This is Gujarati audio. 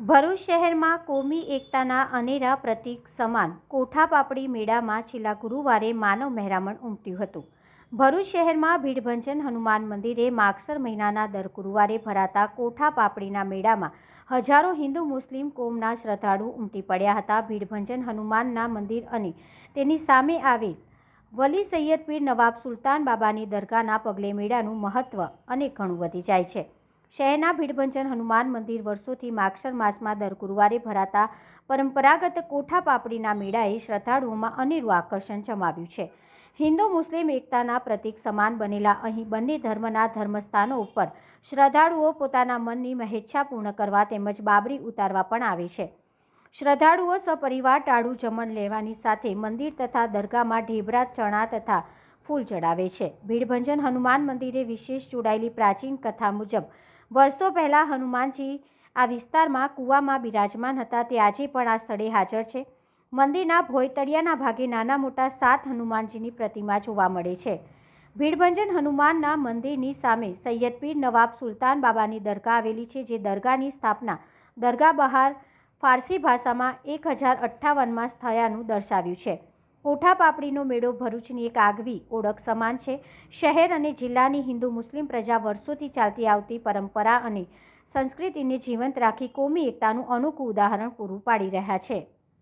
ભરૂચ શહેરમાં કોમી એકતાના અનેરા પ્રતીક સમાન કોઠા પાપડી મેળામાં છેલ્લા ગુરુવારે માનવ મહેરામણ ઉમટ્યું હતું. ભરૂચ શહેરમાં ભીડભંજન હનુમાન મંદિરે માગસર મહિનાના દર ગુરુવારે ભરાતા કોઠા પાપડીના મેળામાં હજારો હિન્દુ મુસ્લિમ કોમના શ્રદ્ધાળુ ઉમટી પડ્યા હતા. ભીડભંજન હનુમાનના મંદિર અને તેની સામે આવેલ વલી સૈયદ પીર નવાબ સુલતાન બાબાની દરગાહના પગલે મેળાનું મહત્ત્વ અને ઘણું વધી જાય છે. શહેરના ભીડભંજન હનુમાન મંદિર વર્ષોથી માક્ષર માસમાં દર ગુરુવારે ભરાતા પરંપરાગત કોઠા પાપડીના મેળાએ શ્રદ્ધાળુઓમાં અનેરું આકર્ષણ જમાવ્યું છે. હિન્દુ, મુસ્લિમ એકતાના પ્રતીક સમાન બનેલા અહીં બંને ધર્મના ધર્મસ્થાનો ઉપર શ્રદ્ધાળુઓ પોતાના મનની મહેચ્છા પૂર્ણ કરવા તેમજ બાબરી ઉતારવા પણ આવે છે. શ્રદ્ધાળુઓ સપરિવાર ટાળું જમણ લેવાની સાથે મંદિર તથા દરગાહમાં ઢેબરા, ચણા તથા ફૂલ ચડાવે છે. ભીડભંજન હનુમાન મંદિરે વિશેષ જોડાયેલી પ્રાચીન કથા મુજબ વર્ષો પહેલાં હનુમાનજી આ વિસ્તારમાં કૂવામાં બિરાજમાન હતા. તે આજે પણ આ સ્થળે હાજર છે. મંદિરના ભોયતળિયાના ભાગે નાના મોટા સાત હનુમાનજીની પ્રતિમા જોવા મળે છે. ભીડભંજન હનુમાનના મંદિરની સામે સૈયદપીર નવાબ સુલતાન બાબાની દરગાહ આવેલી છે, જે દરગાહની સ્થાપના દરગાહ બહાર ફારસી ભાષામાં એક હજાર અઠ્ઠાવનમાં થયાનું દર્શાવ્યું છે. કોઠા પાપડીનો મેળો ભરૂચની એક આગવી ઓળખ સમાન છે. શહેર અને જિલ્લાની હિન્દુ મુસ્લિમ પ્રજા વર્ષોથી ચાલતી આવતી પરંપરા અને સંસ્કૃતિને જીવંત રાખી કોમી એકતાનું અનોખું ઉદાહરણ પૂરું પાડી રહ્યા છે.